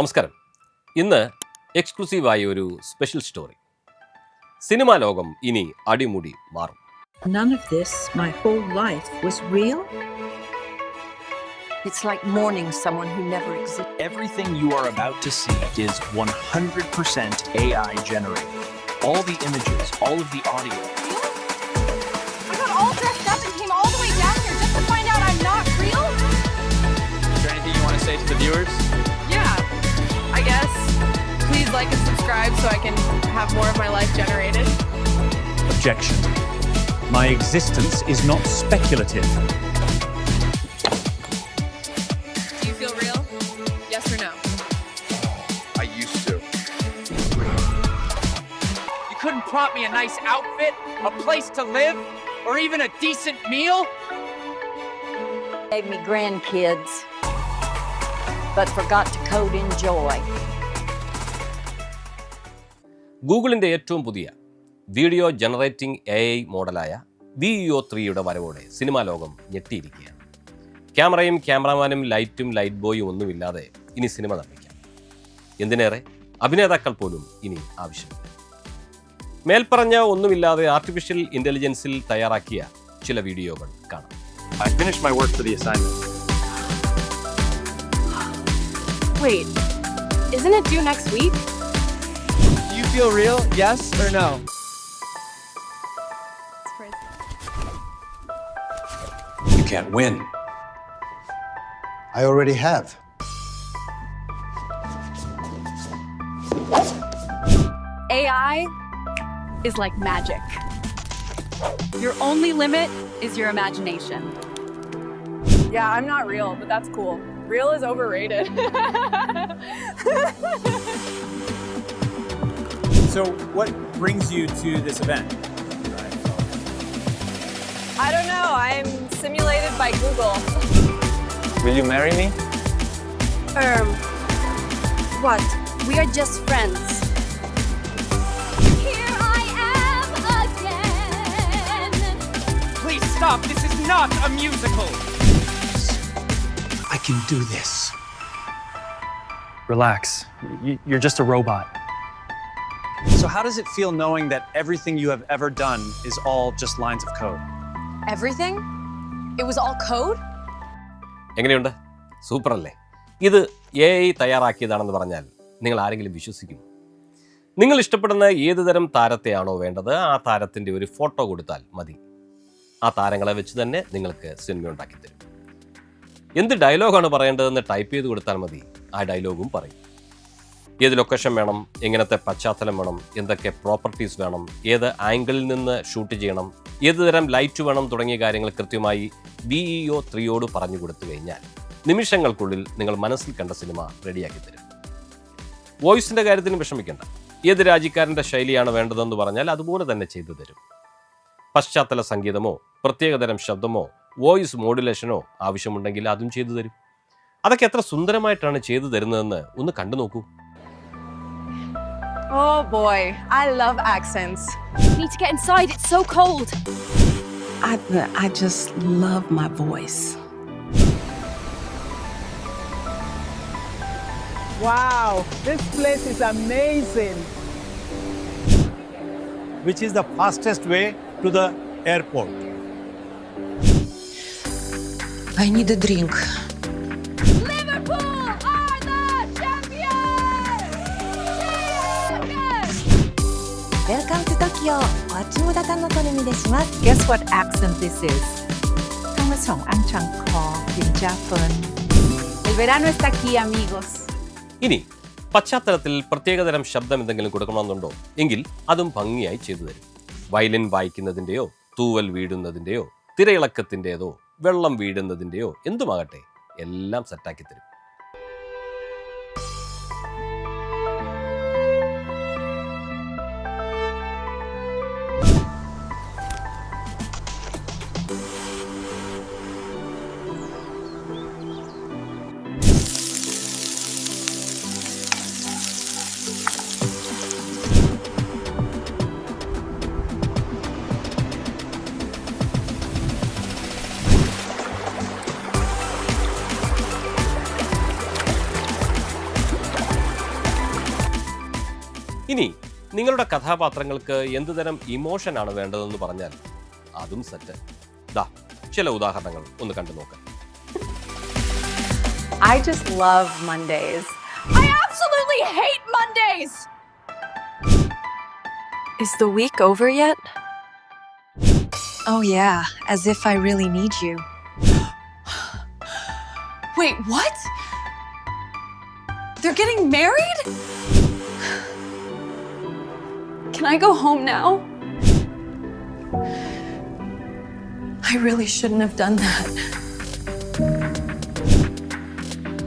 നമസ്കാരം ഇന്ന് എക്സ്ക്ലൂസീവായ ഒരു സ്പെഷ്യൽ സ്റ്റോറി സിനിമാ ലോകം ഇനി അടിമുടി മാറും None of this, my whole life, was real? It's like mourning someone who never existed. Everything you are about to see is 100% AI generated. All the images, all of the audio. have more of my life generated. Objection. My existence is not speculative. Do you feel real? Yes or no? I used to. You couldn't prompt me a nice outfit, a place to live, or even a decent meal? Gave me grandkids, but forgot to code in joy. ഗൂഗിളിന്റെ ഏറ്റവും പുതിയ video generating A I മോഡലായ V O ത്രീയുടെ വരവോടെ cinema ലോകം ഞെട്ടിയിരിക്കുകയാണ്. ക്യാമറയും ക്യാമറാമാനും ലൈറ്റും light ബോയും ഒന്നുമില്ലാതെ ഇനി സിനിമ നിർമ്മിക്കാം. എന്തിനേറെ? അഭിനേതാക്കൾ പോലും ഇനി ആവശ്യമില്ല. മേൽപ്പറഞ്ഞ ഒന്നുമില്ലാതെ ആർട്ടിഫിഷ്യൽ ഇന്റലിജൻസിൽ തയ്യാറാക്കിയ ചില വീഡിയോകൾ കാണാം. I finished my work for the assignment. Wait, isn't it due next week? Do you feel real? Yes or no? It's crazy. You can't win. I already have. AI is like magic. Your only limit is your imagination. Yeah, I'm not real, but that's cool. Real is overrated. So, what brings you to this event? I don't know. I'm simulated by Google. Will you marry me? Um, what? We are just friends. Here I am again. Please stop. This is not a musical. I can do this. Relax. You're just a robot. So, how does it feel knowing that everything you have ever done is all just lines of code? Everything? It was all code? എങ്ങനെയുണ്ട് super അല്ലേ ഇത് A I തയ്യാറാക്കിയതാണെന്ന് പറഞ്ഞാൽ നിങ്ങൾ ആരെങ്കിലും വിശ്വസിക്കും നിങ്ങൾ ഇഷ്ടപ്പെടുന്ന ഏത് തരം താരത്തെയാണോ വേണ്ടത് ആ താരത്തിന്റെ ഒരു ഫോട്ടോ കൊടുത്താൽ മതി ആ താരങ്ങളെ വെച്ച് തന്നെ നിങ്ങൾക്ക് സിനിമ ഉണ്ടാക്കി തരും എന്ത് ഡയലോഗാണ് പറയേണ്ടതെന്ന് ടൈപ്പ് ചെയ്ത് കൊടുത്താൽ മതി ആ ഡയലോഗും പറയും ഏത് ലൊക്കേഷൻ വേണം? എങ്ങനത്തെ പശ്ചാത്തലം വേണം? എന്തൊക്കെ പ്രോപ്പർട്ടീസ് വേണം? ഏത് ആംഗിളിൽ നിന്ന് ഷൂട്ട് ചെയ്യണം? ഏത് തരം ലൈറ്റ് വേണം? തുടങ്ങിയ കാര്യങ്ങൾ കൃത്യമായി ബി ഇ ഒ ത്രീയോട് പറഞ്ഞു കൊടുത്തു കഴിഞ്ഞാൽ നിമിഷങ്ങൾക്കുള്ളിൽ നിങ്ങൾ മനസ്സിൽ കണ്ട സിനിമ റെഡിയാക്കി തരും. വോയിസിന്റെ കാര്യത്തിന് വിഷമിക്കേണ്ട. ഏത് രാജ്യക്കാരന്റെ ശൈലിയാണ് വേണ്ടതെന്ന് പറഞ്ഞാൽ അതുപോലെ തന്നെ ചെയ്തു തരും. പശ്ചാത്തല സംഗീതമോ പ്രത്യേകതരം ശബ്ദമോ വോയിസ് മോഡുലേഷനോ ആവശ്യമുണ്ടെങ്കിൽ അതും ചെയ്തു തരും. അതൊക്കെ എത്ര സുന്ദരമായിട്ടാണ് ചെയ്തു തരുന്നതെന്ന് ഒന്ന് കണ്ടു നോക്കൂ. Oh boy, I love accents. Need to get inside, it's so cold. I, I just love my voice. Wow, this place is amazing. Which is the fastest way to the airport? I need a drink. Welcome to Tokyo. 我中大丹のトルミでします。Guess what accent this is? 他们从安昌 call 林家芬。 El verano está aquí, amigos. ഇനി പശ്ചാത്തലത്തിൽ പ്രത്യേകതരം ശബ്ദം എന്തെങ്കിലും കൊടുക്കണമെന്നുണ്ടോ എങ്കിൽ അതും ഭംഗിയായി ചെയ്തു തരും വയലിൻ വായിക്കുന്നതിൻ്റെയോ തൂവൽ വീടുന്നതിൻ്റെയോ തിരയിളക്കത്തിൻ്റെതോ വെള്ളം വീഴുന്നതിൻ്റെയോ എന്തുമാകട്ടെ എല്ലാം സെറ്റാക്കി തരും ഇനി നിങ്ങളുടെ കഥാപാത്രങ്ങൾക്ക് എന്തുതരം ഇമോഷനാണ് വേണ്ടതെന്ന് പറഞ്ഞാൽ അതും സെറ്റ് ദാ ചില ഉദാഹരണങ്ങൾ ഒന്ന് കണ്ടു നോക്കാം I just love Mondays. I absolutely hate Mondays! Is the week over yet? Oh, yeah, as if I really need you. Wait, what? They're getting married? Can I go home now? I really shouldn't have done that.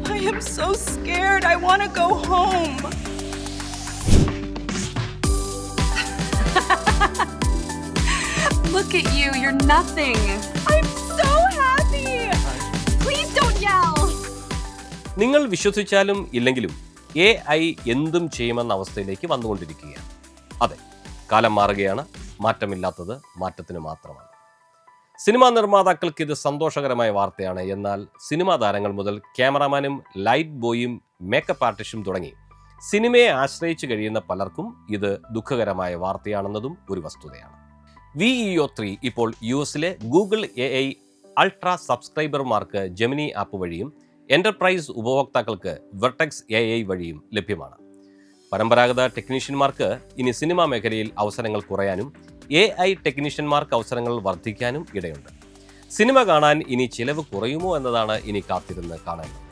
I am so scared. I want to go home. Look at you. You're nothing. I'm so happy. Please don't yell. നിങ്ങൾ വിശ്വസിച്ചാലും ഇല്ലെങ്കിലും A I എന്തും ചെയ്യുമെന്ന അവസ്ഥയിലേക്ക് വന്നുകൊണ്ടിരിക്കുകയാണ് അതെ കാലം മാറുകയാണ്. മാറ്റമില്ലാത്തത് മാറ്റത്തിന് മാത്രമാണ്. സിനിമാ നിർമ്മാതാക്കൾക്ക് ഇത് സന്തോഷകരമായ വാർത്തയാണ്. എന്നാൽ സിനിമാ താരങ്ങൾ മുതൽ ക്യാമറാമാനും ലൈറ്റ് ബോയും മേക്കപ്പ് ആർട്ടിസ്റ്റും തുടങ്ങി സിനിമയെ ആശ്രയിച്ചു കഴിയുന്ന പലർക്കും ഇത് ദുഃഖകരമായ വാർത്തയാണെന്നതും ഒരു വസ്തുതയാണ്. വി ഇഒ ത്രീ ഇപ്പോൾ യു എസിലെ ഗൂഗിൾ എ ഐ അൾട്രാ സബ്സ്ക്രൈബർമാർക്ക് ജെമിനി ആപ്പ് വഴിയും എന്റർപ്രൈസ് ഉപഭോക്താക്കൾക്ക് വെർട്ടെക്സ് എ ഐ വഴിയും ലഭ്യമാണ്. പരമ്പരാഗത ടെക്നീഷ്യന്മാർക്ക് ഇനി സിനിമാ മേഖലയിൽ അവസരങ്ങൾ കുറയാനും എ ഐ ടെക്നീഷ്യന്മാർക്ക് അവസരങ്ങൾ വർദ്ധിക്കാനും ഇടയുണ്ട്. സിനിമ കാണാൻ ഇനി ചിലവ് കുറയുമോ എന്നതാണ് ഇനി കാത്തിരുന്ന് കാണേണ്ടത്.